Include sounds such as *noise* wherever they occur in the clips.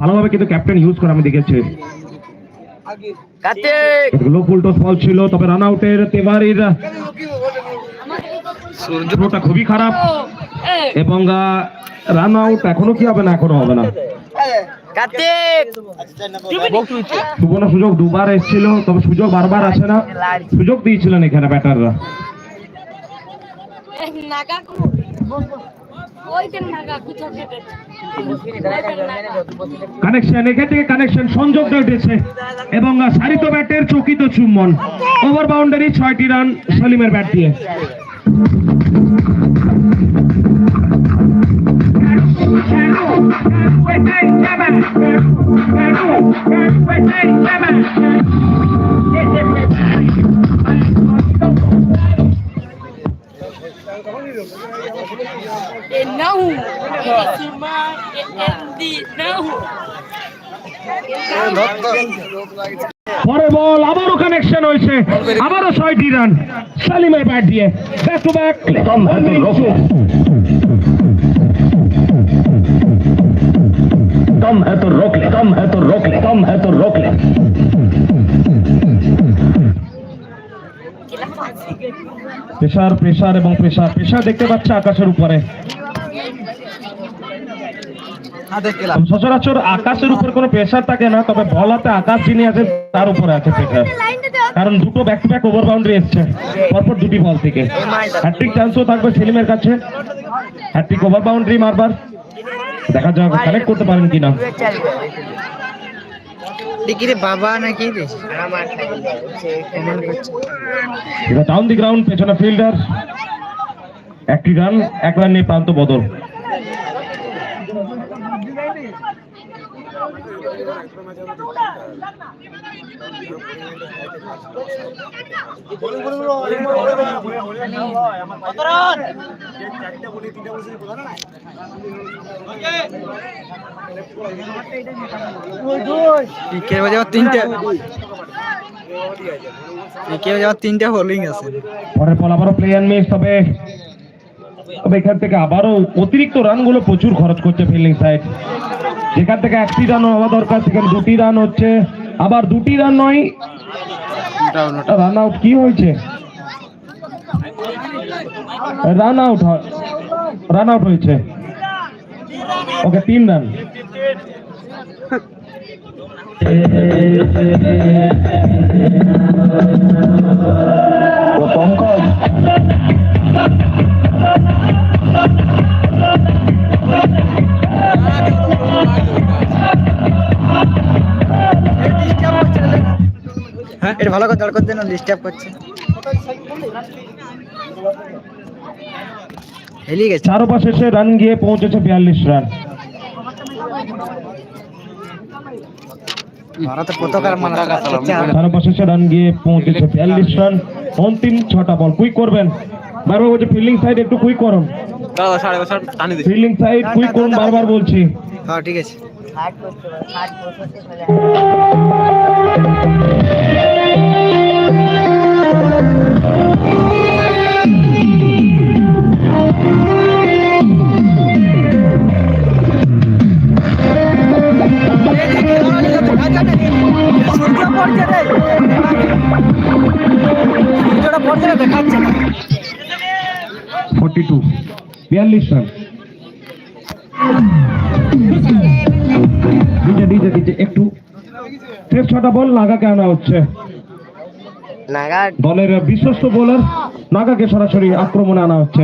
ভালোভাবে কিন্তু captain use করে আমি দেখেছি। লো ফুলটস বল ছিল, তবে রান আউটের তেবারির থ্রোটা খুবই খারাপ। এবং রান আউট এখনও কি হবে না, এখনও হবে না। সুবর্ণ সুযোগ দুবার এসেছিল, তবে সুযোগ বারবার আসে না। সুযোগ দিয়েছিলেন এখানে ব্যাটাররা কানেকশন এখান থেকে কানেকশন সংযোগটা উঠেছে এবং সারিত ব্যাটের চকিত চুম্বন। ওভার বাউন্ডারি ছয়টি রান সলিমের ব্যাট দিয়ে। إنه পরে বল আবারও কানেকশন হয়েছে আবারও ছয়টি রান সালিমের ব্যাট দিয়ে ব্যাক টু ব্যাক দম হ্যাঁ তো রোক লে দম হ্যাঁ তো রোকলে দম হ্যাঁ তো রোকলে প্রেশার প্রেশার এবং প্রেশার প্রেশার দেখতে পাচ্ছে আকাশের উপরে। সচরাচর আকাশের উপর কোনো প্রেশার থাকে না তবে বলাতে আকাশ যিনি আছে তার উপরে আছে প্রেশার কারণ দুটো back to back over boundary এসছে। পরপর দুটি বল থেকে। হ্যাট্রিক চান্সও থাকবে সেলিমের কাছে। হ্যাট্রিক ওভার বাউন্ডারি মারবার। দেখা যাক কানেক্ট করতে পারেন কিনা। দেখি ডাউন দি গ্রাউন্ড পেছনে ফিল্ডার একটি রান এক রান নিয়ে প্রান্ত বদল। তিনটা। তিনটা আছে। আবারও তবে তবে এখান থেকে আবারও অতিরিক্ত রানগুলো প্রচুর খরচ করছে ফিল্ডিং সাইড যেখান থেকে একটি রান হওয়া দরকার, সেখানে দুটি রান হচ্ছে। আবার দুটি রান নয়। রান আউট কি হয়েছে? রান আউট রান আউট হয়েছে। ওকে তিন রান পঙ্কজ। হ্যাঁ? এটা ভালো করে দাঁড় করতে না ডিস্টার্ব করছে। গেছে। চারো সে রান গিয়ে পৌঁছেছে বিয়াল্লিশ রান ভারতে পতাকার মালা চারো পাশে সে রান গিয়ে পৌঁছেছে বিয়াল্লিশ রান অন্তিম ছটা বল কুইক করবেন। বারবার বলছে ফিল্ডিং সাইড একটু কুইক করুন। ফিল্ডিং সাইড কুইক করুন বারবার বলছি। হ্যাঁ ঠিক আছে। Forty two. বিয়াল্লিশ রান। ডিজে ডিজে ডিজে একটু। ছটা বল নাগাকে আনা হচ্ছে। দলের বিশ্বস্ত বোলার নাগাকে সরাসরি আক্রমণে আনা হচ্ছে।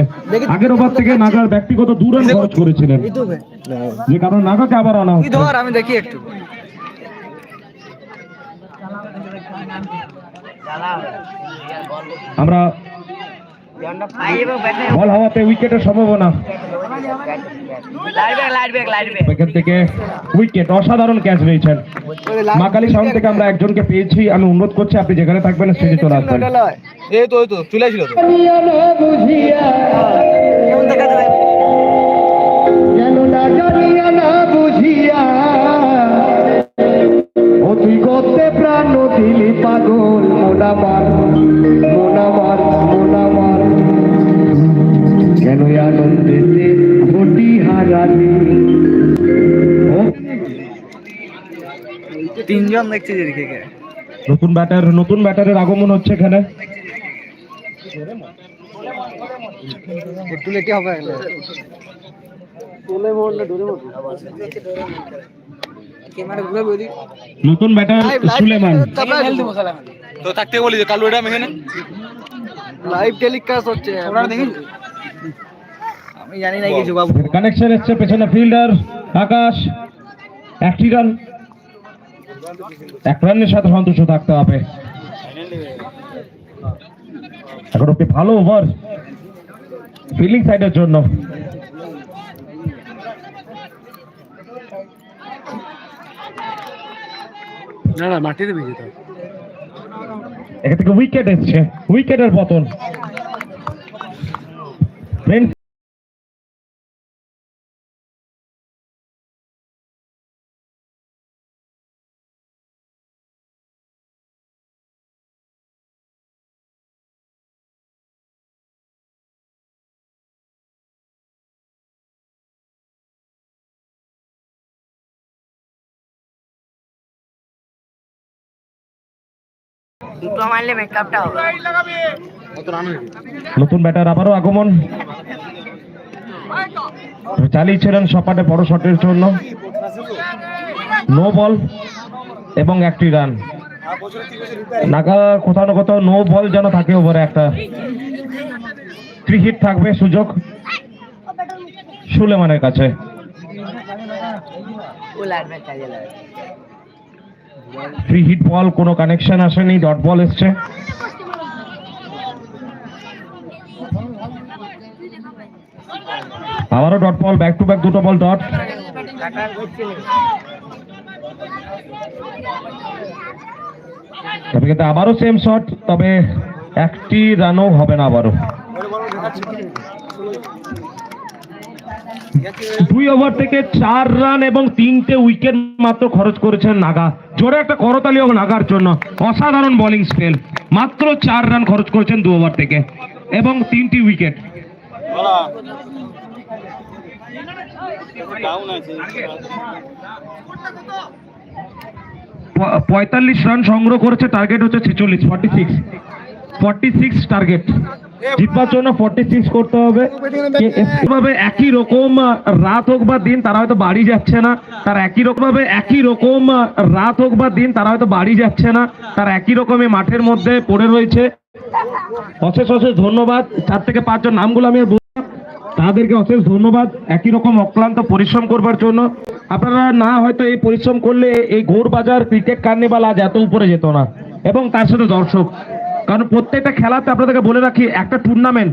আগের ওভার থেকে নাগার ব্যক্তিগত দু রান খরচ করেছিলেন। যে কারণে নাগাকে আবার আনা হচ্ছে। আমি দেখি একটু। আমরা বল হাওয়াতে উইকেটের সম্ভাবনা। এখান থেকে অসাধারণ ক্যাচ রয়েছেন মা কালী সাউন্ড থেকে আমরা একজনকে পেয়েছি, আমি অনুরোধ করছি, আপনি যেখানে থাকবেন, স্টেজে চলে আসবেন। এই তো তো চলে দেখা অতি করতে প্রাণ দিলি পাগল মোনামার মোনামার মোনামার কেন আনন্দেতে ঘটি হারালি। তিনজন দেখছি যেদিকে নতুন ব্যাটার নতুন ব্যাটারের আগমন হচ্ছে এখানে। হবে? ক্যামেরা ঘুরে বলি। নতুন ব্যাটার সুলেমান। তো থাকতে বলি যে কালু এটা এখানে। লাইভ টেলিকাস্ট হচ্ছে। আপনারা দেখেন আমি জানি না কিছু বাবু কানেকশন এসছে পেছনে ফিল্ডার আকাশ একটি রান এক রানের সাথে সন্তুষ্ট থাকতে হবে। এখন একটি ভালো ওভার ফিল্ডিং সাইডের জন্য। না না মাটিতে ভিজে তো এখান থেকে উইকেট এসছে উইকেটের পতন। দুটো মারলে মেকআপটা হবে। নতুন ব্যাটার আবারও আগমন। চালিয়েছিলেন সপাটে বড় শটের জন্য। নো বল এবং একটি রান। নাগা কোথাও না কোথাও নো বল যেন থাকে ওভারে একটা। থ্রি হিট থাকবে সুযোগ। সুলেমানের কাছে। ফ্রি হিট বল কোনো কানেকশন আসেনি ডট বল এসছে। আবারও dot ball back to back দুটো বল ডট আবারও সেম শট তবে একটি রানও হবে না আবারও। দুই ওভার থেকে চার রান এবং তিনটে উইকেট মাত্র খরচ করেছেন নাগা। জোরে একটা করতালি হোক নাগার জন্য। অসাধারণ বোলিং স্পেল মাত্র চার রান খরচ করেছেন দু ওভার থেকে এবং তিনটি উইকেট। পঁয়তাল্লিশ রান সংগ্রহ করেছে টার্গেট হচ্ছে ছেচল্লিশ forty six forty six target জিতবার জন্য ফর্টি সিক্স করতে হবে। একই রকম রাত হোক বা দিন, তারা হয়তো বাড়ি যাচ্ছে না। তার একই একই রকম রাত হোক বা দিন, তারা হয়তো বাড়ি যাচ্ছে না। তার একই রকমই মাঠের মধ্যে পড়ে রয়েছে। অশেষ অশেষ ধন্যবাদ। চার থেকে পাঁচজন নামগুলো আমি তাদেরকে অশেষ ধন্যবাদ। একই রকম অক্লান্ত পরিশ্রম করবার জন্য। আপনারা না হয়তো এই পরিশ্রম করলে এই গৌরবাজার ক্রিকেট কার্নিভাল আজ এত উপরে যেত না। এবং তার সাথে দর্শক কারণ প্রত্যেকটা খেলাতে আপনাদেরকে বলে রাখি, একটা টুর্নামেন্ট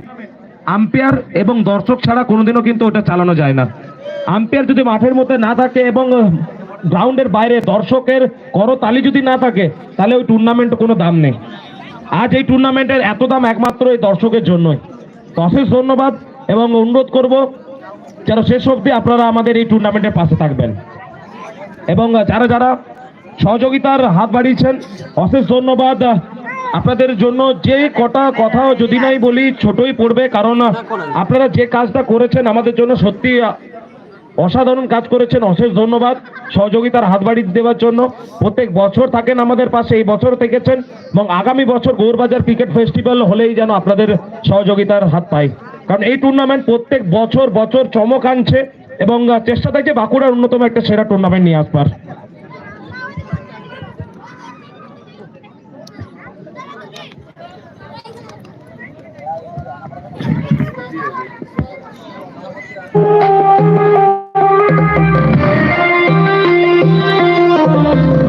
আম্পায়ার এবং দর্শক ছাড়া কোনোদিনও কিন্তু ওটা চালানো যায় না। আম্পায়ার যদি মাঠের মধ্যে না থাকে এবং গ্রাউন্ডের বাইরে দর্শকের করতালি যদি না থাকে, তাহলে ওই টুর্নামেন্ট কোনো দাম নেই। আজ এই টুর্নামেন্টের এত দাম একমাত্র এই দর্শকের জন্যই। অশেষ ধন্যবাদ এবং অনুরোধ করব, যেন শেষ অবধি আপনারা আমাদের এই টুর্নামেন্টের পাশে থাকবেন। এবং যারা যারা সহযোগিতার হাত বাড়িয়েছেন, অশেষ ধন্যবাদ। আপনাদের জন্য যে কটা কথা যদি নাই বলি ছোটই পড়বে, কারণ আপনারা যে কাজটা করেছেন আমাদের জন্য সত্যি অসাধারণ কাজ করেছেন। অশেষ ধন্যবাদ সহযোগিতার হাত বাড়ি দেওয়ার জন্য। প্রত্যেক বছর থাকেন আমাদের পাশে, এই বছর থেকেছেন এবং আগামী বছর গৌরবাজার ক্রিকেট ফেস্টিভ্যাল হলেই যেন আপনাদের সহযোগিতার হাত পাই। কারণ এই টুর্নামেন্ট প্রত্যেক বছর বছর চমক আনছে এবং চেষ্টা থাকছে বাঁকুড়ার অন্যতম একটা সেরা টুর্নামেন্ট নিয়ে আসবার। Thank you.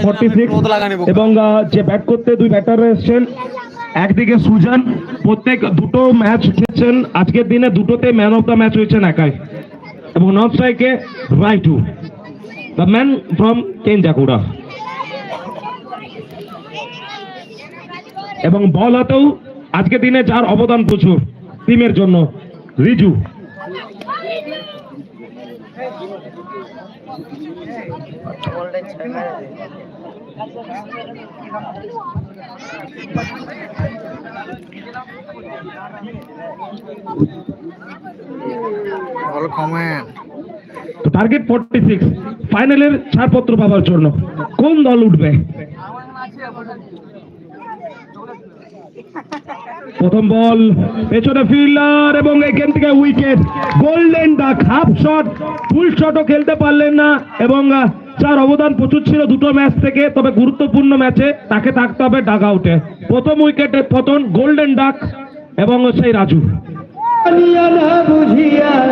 ফর্টি সিক্স এবং যে ব্যাট করতে দুই ব্যাটার এসেছেন একদিকে সুজান প্রত্যেক দুটো ম্যাচ খেলছেন আজকের দিনে দুটোতে ম্যান অফ দ্য ম্যাচ হয়েছেন একাই এবং নর্থ স্ট্রাইকে Raitu the man from Kenjakura এবং বল হাতেও আজকের দিনে যার অবদান প্রচুর টিমের জন্য রিজু টার্গেট ফর্টি সিক্স ফাইনালের ছাড়পত্র পাওয়ার জন্য কোন দল উঠবে? প্রথম বল, পেছনে ফিল্ডার এবং এখান থেকে wicket golden duck half shot full শটও খেলতে পারলেন না এবং চার অবদান প্রচুর ছিল দুটো ম্যাচ থেকে, তবে গুরুত্বপূর্ণ ম্যাচে তাকে থাকতে হবে ডাক আউটে প্রথম উইকেটের পতন গোল্ডেন ডাক এবং সেই রাজু। কেন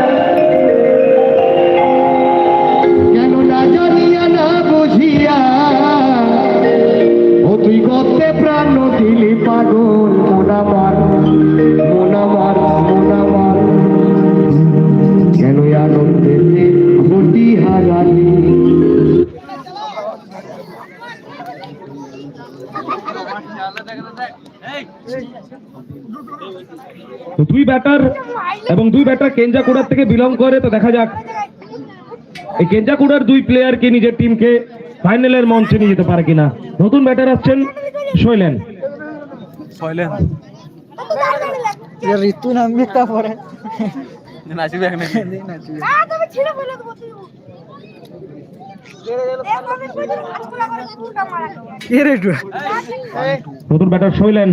ব্যাটার এবং দুই ব্যাটার কেঞ্জাকুড়ার থেকে বিলং করে তো দেখা যাক। এই কেঞ্জাকুড়ার দুই প্লেয়ারকে নিজের টিমকে ফাইনালের মঞ্চে নিয়ে যেতে পারে কিনা। নতুন ব্যাটার আসছেন শৈলেন। সয়লেন ঋতু নামবে তারপরে। নাচিবে একটু। নতুন ব্যাটার শৈলেন।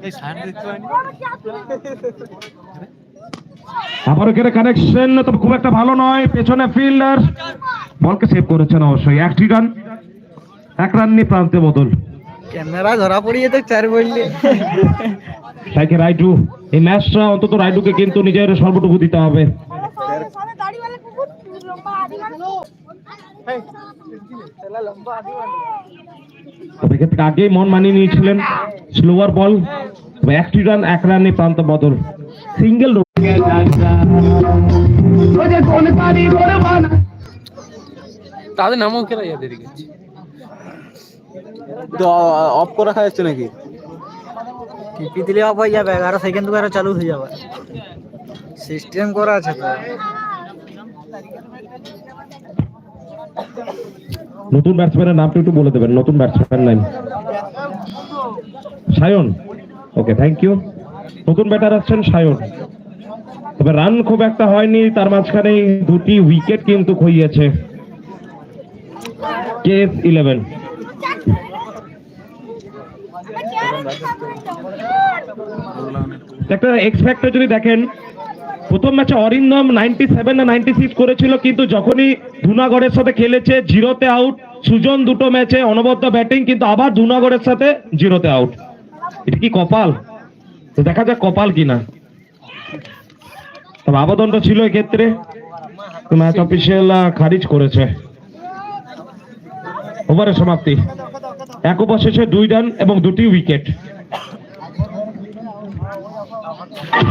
এই সাইন দেখতে পাইনি আবারও কেটে কানেকশন তবে খুব একটা ভালো নয় পেছনে ফিল্ডার বলকে সেভ করেছেন অবশ্যই একটি রান এক রান নিয়ে প্রান্তে বদল ক্যামেরা ধরা পড়িয়ে তো চার বললে সাইকে রাইডু এই ম্যাচটা অন্তত রাইডুকে কিন্তু নিজের সর্বটুকু দিতে হবে লম্বা মানে এক্ষেত্রে আগেই মন মানিয়ে নিয়েছিলেন স্লোয়ার বল একটি রান এক রানে প্রান্ত বদল। সিঙ্গেল তাদের নামও কেরা ইয়াদের দিকে? অফ করে রাখা যাচ্ছে নাকি টিপি দিলে অফ হয়ে যাবে এগারো সেকেন্ড পরে চালু হয়ে যাবে। সিস্টেম করা আছে তো। নতুন ব্যাটসম্যানের নামটা একটু বলে দেবেন, নতুন ব্যাটসম্যান নাম। সায়ন। ওকে থ্যাংক ইউ নতুন ব্যাটার আসছেন সায়ন। তবে রান খুব একটা হয়নি, তার মাঝখানে দুটি উইকেট কিন্তু খইয়েছে। কেস ইলেভেন একটা এক্স ফ্যাক্টর যদি দেখেন প্রথম ম্যাচে অরিন্দম নাইনটি সেভেন না নাইনটি সিক্স করেছিল, কিন্তু যখনই ধুনাগড়ের সাথে খেলেছে, জিরোতে আউট সুজন দুটো ম্যাচে অনবদ্য ব্যাটিং কিন্তু আবার ধুনাগড়ের সাথে জিরোতে আউট এটা কি কপাল? তো দেখা যাক কপাল কিনা। তবে আবেদনটা ছিল এক্ষেত্রে। ম্যাচ অফিসিয়াল খারিজ করেছে। ওভারের সমাপ্তি। এক ওভার শেষে দুই রান এবং দুটি উইকেট Let's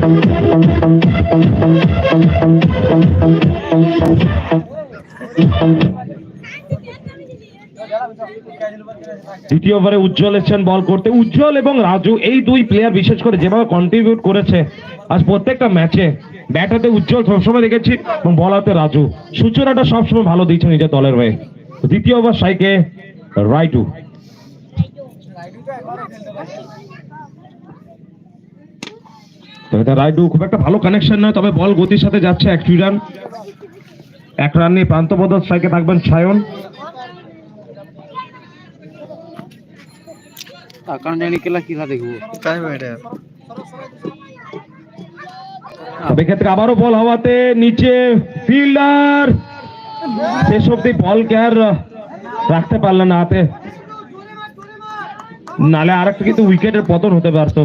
go. দ্বিতীয় ওভারে উজ্জ্বল এসেছেন বল করতে। উজ্জ্বল এবং রাজু, এই দুই প্লেয়ার বিশেষ করে যেভাবে কন্ট্রিবিউট করেছে আজ প্রত্যেকটা ম্যাচে ব্যাট হাতে উজ্জ্বল সবসময় দেখেছি এবং বল হাতে রাজু। সূচনাটা সবসময় ভালো দিচ্ছে নিজের দলের হয়ে। দ্বিতীয় ওভার সাইকে রাইটু রাইডু খুব একটা ভালো কানেকশন নয়, তবে বল গতির সাথে যাচ্ছে এক রান এক রান নিয়ে প্রান্ত বদল স্ট্রাইকে থাকবেন সায়ন। কারণ জানি কেলা কিলা দেখব। টাইম এটা তবে ক্ষেত্রে আবারও বল হওয়াতে নিচে ফিল্ডার। শেষ অব্দি বলকে আর রাখতে পারলেন না হাতে। নালে আরেকটা কিন্তু উইকেটের পতন হতে পারতো।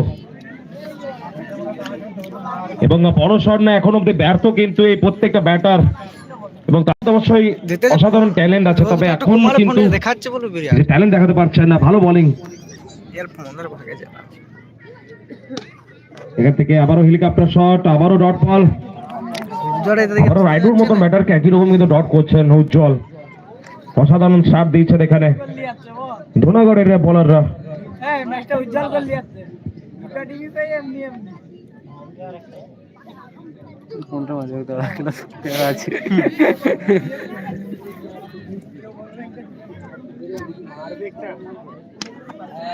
এবং বড় শট না এখন অব্দি ব্যর্থ কিন্তু এই প্রত্যেকটা ব্যাটার। এবং তার তো অবশ্যই অসাধারণ ট্যালেন্ট আছে তবে এখন কিন্তু দেখাচ্ছে বলে ট্যালেন্ট দেখাতে পারছেন না ভালো বোলিং এখান থেকে আবারও হেলিকপ্টার শট আবারও ডট বল জড়ে আবারও রাইডুর মতন ব্যাটারকে একই রকম কিন্তু ডট করছেন উজ্জ্বল অসাধারণ সাপ দিয়েছেন এখানে। ধুনাগড়ের বোলাররা কোনটা মাঝে আছে।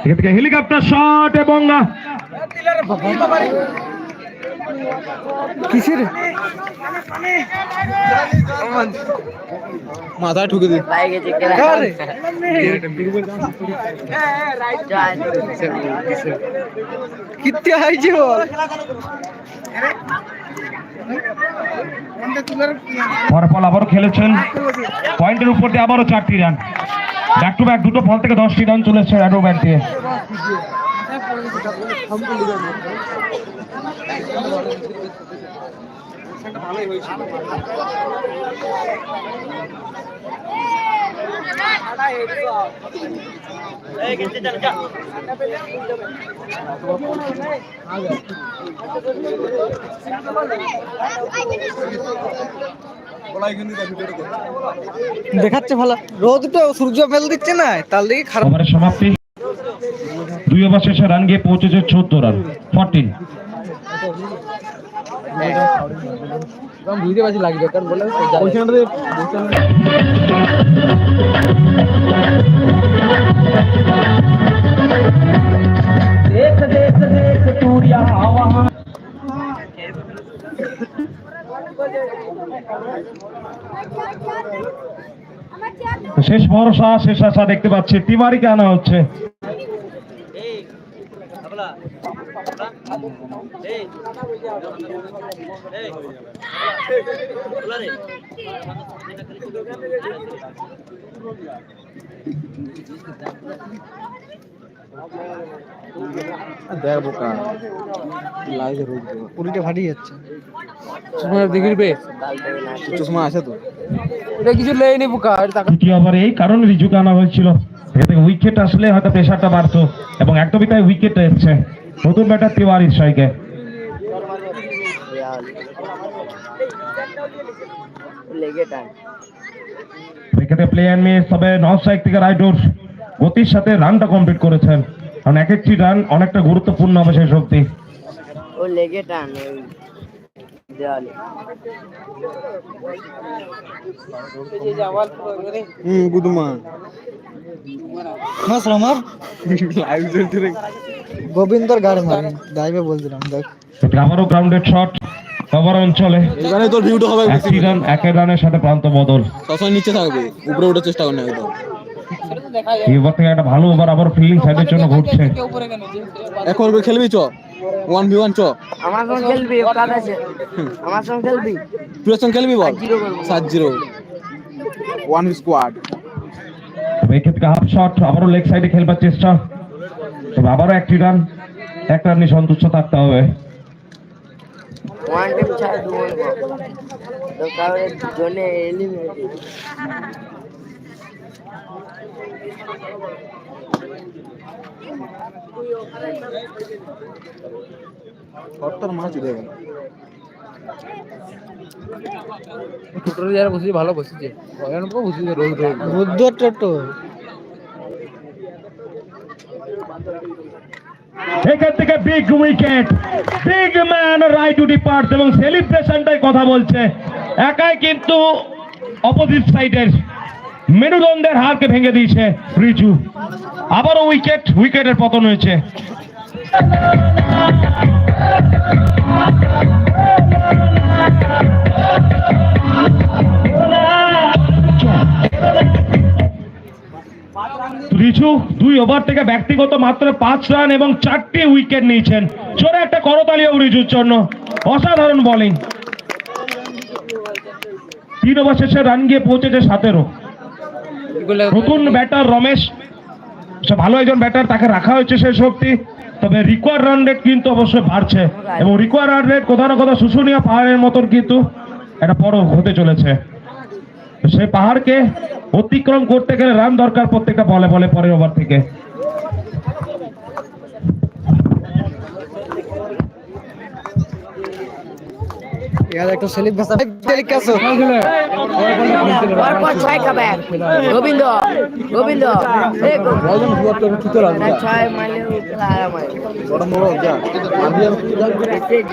এখান থেকে হেলিকপ্টার শট এবং কিসের? মাথা ঠুকে দে। ভাই গেছে কেলা কারে? চল কিত্তে আইছে বল পরের বল আবারও খেলেছেন। পয়েন্টের উপর দিয়ে আবারও চারটি রান। ব্যাক টু ব্যাক দুটো বল থেকে দশটি রান চলেছে রাইডুর ব্যাট দিয়ে। দেখাচ্ছে ভালো। রোদ তো সূর্য ফেল দিচ্ছে না তার দিকে খারাপ। সমাপ্তি। দুই ওভার শেষে রান গিয়ে পৌঁছেছে চোদ্দ রান ফোরটিন বুঝতে পারছি লাগবে কারণ বলে ওইখানটাতে শেষ ভরসা শেষ আশা দেখতে পাচ্ছি তিমারিকে আনা হচ্ছে দেখ বোকা লাইজে দেবো পুরিটা ফাটিয়ে যাচ্ছে। চশমা দেখবি চশমা আছে তো। এটা কিছু লেই নি বোকা টাকা ওভারে এই কারণে রিজুকে আনা হয়েছিল। এখান থেকে উইকেট আসলে হয়তো প্রেশারটা বাড়তো এবং একদমই তাই উইকেট এসছে। নতুন ব্যাটার তিওয়ারির সঙ্গে লেগে টান। উইকেটে প্লে অ্যান্ড মিস তবে নন স্ট্রাইক থেকে রাইডোর গতির সাথে রানটা কমপ্লিট করেছেন। কারণ এক একটি রান অনেকটা গুরুত্বপূর্ণ হবে শেষ অব্দি ও লেগে টান হুম গুদমা হাস আমার? লাইভ চলছে রে। গোবিন্দর গাড়ি মারি দাইবে বলছিলাম দেখ। এটা আবারও গ্রাউন্ডেড শট কভার অঞ্চলে। এখানে তোর ভিউটা হবে একটি রান একের রানের সাথে প্রান্ত বদল। সবসময় নিচে থাকবে উপরে ওঠার চেষ্টা করবে একদম। এই ওভার থেকে একটা ভালো ওভার আবার ফিল্ডিং সাইডের জন্য ঘুরছে। এখন ওকে খেলবি চ? ওয়ান ভি ওয়ান চ? আমার সঙ্গে খেলবি ও আছে। আমার সঙ্গে খেলবি? তুই সঙ্গে খেলবি বল? জিরো করব। সাত জিরো ওয়ান স্কোয়াড এই ক্ষেত্রে হাফ শট আবারও লেগ সাইডে খেলবার চেষ্টা। তবে আবারও একটি রান এক রান নিয়ে সন্তুষ্ট থাকতে হবে। ওয়ান টাইম ছাড়া দু তো কারোর জন্য এলিমিনেট মাছ যারা বসেছে ভালো বসেছে। রুদ্র টোটো। এখান থেকে big wicket big man right to depart এবং সেলিব্রেশনটাই কথা বলছে। একাই কিন্তু অপোজিট সাইডের মেরুদণ্ডের হারকে ভেঙে দিয়েছে রিজু। আবারও উইকেট, উইকেটের পতন হয়েছে। রিজু দুই ওভার থেকে ব্যক্তিগত মাত্র পাঁচ রান এবং চারটি উইকেট নিয়েছেন। জোরে একটা করতালি রিজুর জন্য। অসাধারণ বোলিং তিন ওভার শেষে রান গিয়ে পৌঁছেছে সতেরো। নতুন ব্যাটার রমেশ। সে ভালো একজন ব্যাটার তাকে রাখা হয়েছে সেই শক্তি। তবে রিকোয়ার রান রেট কিন্তু অবশ্যই বাড়ছে। এবং রিকোয়ার রান রেট কোথাও না কোথাও শুশুনিয়া পাহাড়ের মতন কিন্তু একটা বড় হতে চলেছে। সে সেই পাহাড়কে অতিক্রম করতে গেলে রান দরকার প্রত্যেকটা বলে বলে পরের ওভার থেকে। একটা ভাষা পরপর ছয় গোবিন্দ গোবিন্দ। বলুন তো কি ছয় আরাম বড় বড় যা আমি আর কি জানি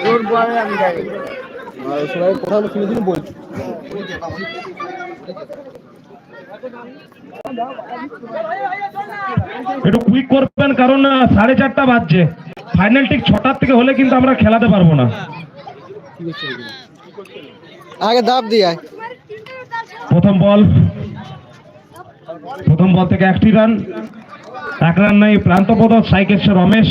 জোর আমি জানি। সবাই কথা শুনে দিন একটু কুইক করবেন কারণ সাড়ে চারটা বাজছে। ফাইনাল ঠিক ছটার থেকে হলে কিন্তু আমরা খেলাতে পারব না। আগে দাব দিয়ে প্রথম বল। প্রথম বল থেকে একটি রান। এক রান নাই, প্রান্ত পদক সাইকেশ্বর রমেশ।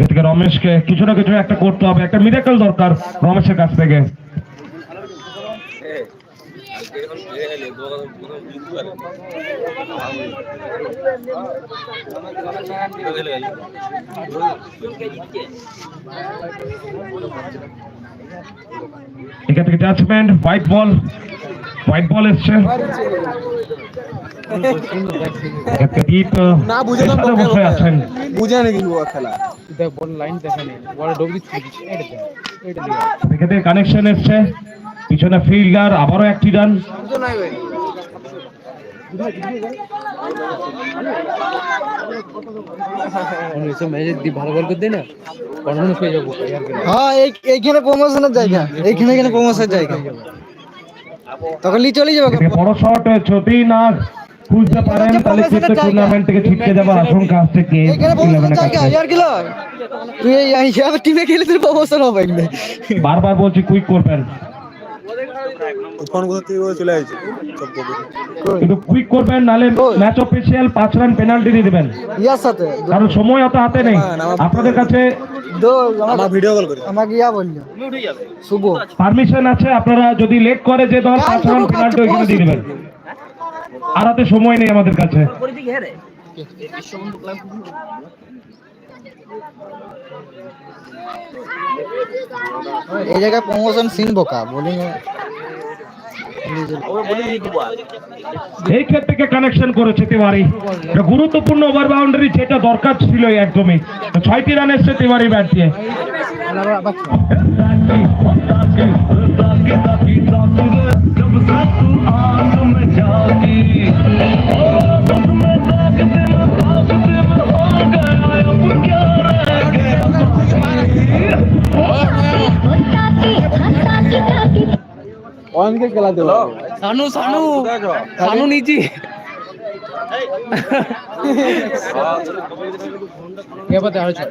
এদিকে রমেশকে কিছু না কিছু একটা করতে হবে। একটা মিরাকল দরকার রমেশের কাছ থেকে। এখান থেকে judgement white ball white ball এসছে না বুঝে বসে আছেন। বুঝে খেলা। দেখ বল লাইন দেখা নেই বল ডোব দিচ্ছে। এটা এটা থেকে কানেকশন এসছে। পিছনে ফিল্ডার আবারও একটি রান। ভালো বল না হ্যাঁ এই এইখানে প্রমোশনের জায়গা। এইখানে এখানে প্রমোশনের জায়গা। তখন লি চলে যাবে বড় শট যদি না খুঁজতে পারেন তাহলে টুর্নামেন্ট থেকে ছিটকে আশঙ্কা কে? তুই এই হিসাবে টিমে খেলে তুই প্রমোশন হবে। বারবার বলছি কুইক করবেন। ফোন কোথা থেকে চলে আসছে? কিন্তু কুইক করবেন নালে ম্যাচ অফিসিয়াল পাঁচ রান পেনাল্টি দিয়ে দিবেন। ইয়ার সাথে? কারণ সময় অত হাতে নেই। আপনাদের কাছে দো আমার ভিডিও কল করে। আমাকে ইয়া বলল। শুভ। পারমিশন আছে। আপনারা যদি লেট করে যে দল পাঁচ রান পেনাল্টি ওইখানে দিয়ে দেবেন। আর হাতে সময় নেই আমাদের কাছে। এই জায়গায় প্রমোশন সিন বোকা বোলিং এই ক্ষেত্রে থেকে কানেকশন করেছে তিওয়ারি গুরুত্বপূর্ণ ওভার বাউন্ডারি যেটা দরকার ছিল একদমই। ছয়টি রান এসছে তিওয়ারি ব্যাট দিয়ে। অনকে খেলা দেবো সানু সানু। সানু নিচি। হচ্ছে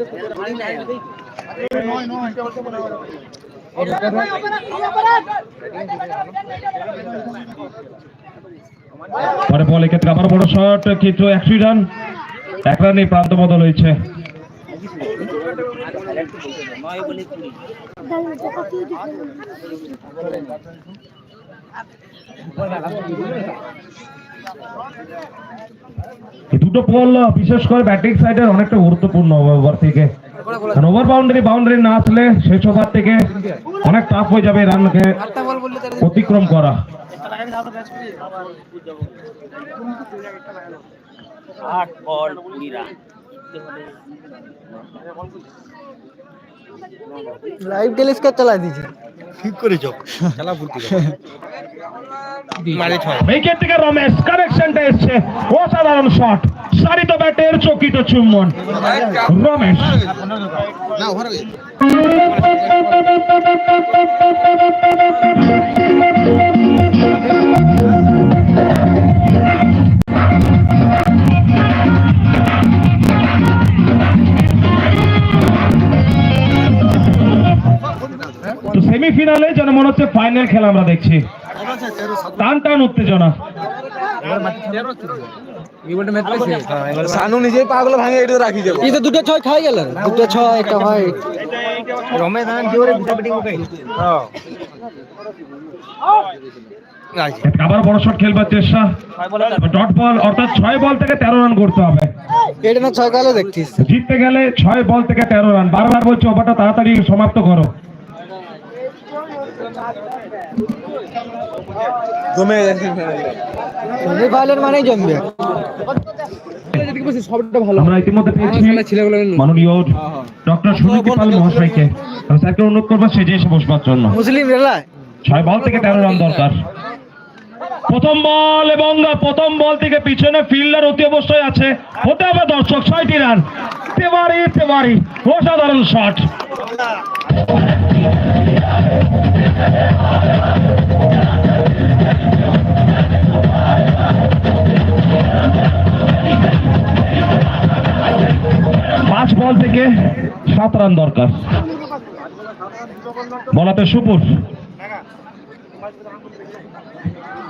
পরে বল এক্ষেত্রে আবার বড় শট কিন্তু একশো রান। এক রানে প্রান্ত বদল হয়েছে। দুটো বল বিশেষ করে ব্যাটিং সাইডের অনেকটা গুরুত্বপূর্ণ ওভার থেকে। ওভার বাউন্ডারি বাউন্ডারি না আসলে শেষ ওভার থেকে অনেক টাফ হয়ে যাবে রানকে অতিক্রম করা। আট বল কুড়ি রান লাইভ টেলিস্কোপ চালা দিয়েছে? উইকেট থেকে রমেশ কানেকশনটা এসছে। অসাধারণ শট সারিত ব্যাটের চকিত চুম্বন। রমেশ। *laughs* তো সেমিফিনালে যেন মনে হচ্ছে ফাইনাল খেলা আমরা দেখছি। টান টান উত্তেজনা। এবারে ম্যাচ পেয়েছে সানু নিজেই পাগল ভাঙে এটা রাখি যাবে এই তো দুটো ছয় খাই গেল। দুটো ছয় একটা ভাই রমেশ নাম জোরে ভিটা পিটিং আবার বড় শট খেলবার চেষ্টা ডট বল অর্থাৎ ছয় বল থেকে তেরো রান করতে হবে। এটা না ছয় কালো দেখছিস। জিততে গেলে ছয় বল থেকে তেরো রান। বারবার বলছি ওভারটা তাড়াতাড়ি সমাপ্ত করো। জমে সেমিফাইনাল মানেই জমবে সবটা ভালো আমরা ইতিমধ্যে পেয়েছি খেলা মাননীয় ডক্টর সুনীতি পাল মহাশয়কে। আমি স্যারকে অনুরোধ করব সেজে এসে বসবার জন্য। মুসলিম রেলা ছয় বল থেকে তেরো রান দরকার। প্রথম বল এবং প্রথম বল থেকে পিছনে ফিল্ডার অতি অবশ্যই আছে। হতে হবে দর্শক, ছয়টি রান। তেবারি তেবারি অসাধারণ শট। পাঁচ বল থেকে সাত রান দরকার। বলাতে সুপুর।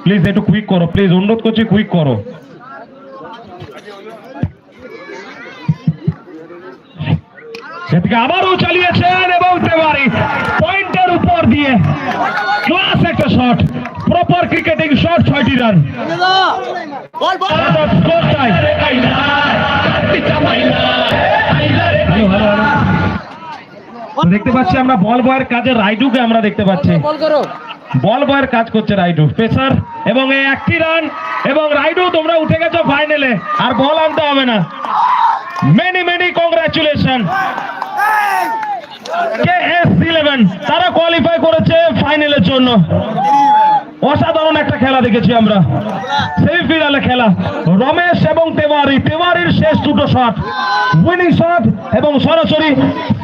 প্লিজ একটু কুইক করো প্লিজ অনুরোধ করছি কুইক করো। সেদিকে আবারও চালিয়েছেন এবং তেবারি পয়েন্টের উপর দিয়ে ক্লাস একটা শট প্রপার ক্রিকেটিং শট ছয়টি রান স্কোর টাই দেখতে পাচ্ছি আমরা বল বয়ের কাজে রাইডুকে আমরা দেখতে পাচ্ছি। বল বয়ের কাজ করছে রাইডু। পেসার এবং এই একটি রান এবং রাইডু তোমরা উঠে গেছো ফাইনালে। আর বল আনতে হবে না। Many many congratulation K S eleven তারা কোয়ালিফাই করেছে ফাইনালের জন্য। অসাধারণ একটা খেলা দেখেছি আমরা। সেমিফাইনালে খেলা। রমেশ এবং তেওয়ারি তেওয়ারির শেষ দুটো শট উইনিং শট এবং সরাসরি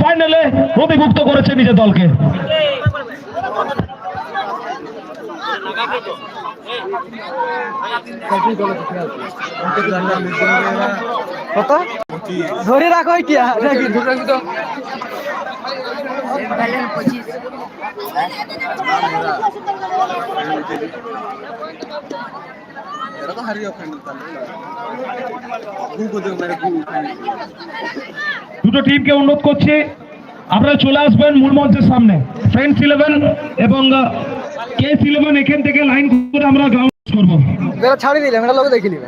ফাইনালে নথিভুক্ত করেছে নিজের দলকে। কত ধরে রাখো কি নাকি ধরে রাখবি তো দুটো টিমকে অনুরোধ করছি আপনারা চলে আসবেন মূল মঞ্চের সামনে। ফ্রেন্ডস ইলেভেন এবং কেস ইলেভেন এখান থেকে লাইন করে আমরা গ্রাউন্ড করব। ছাড়ি দিলাম এটা লোক দেখে নিবে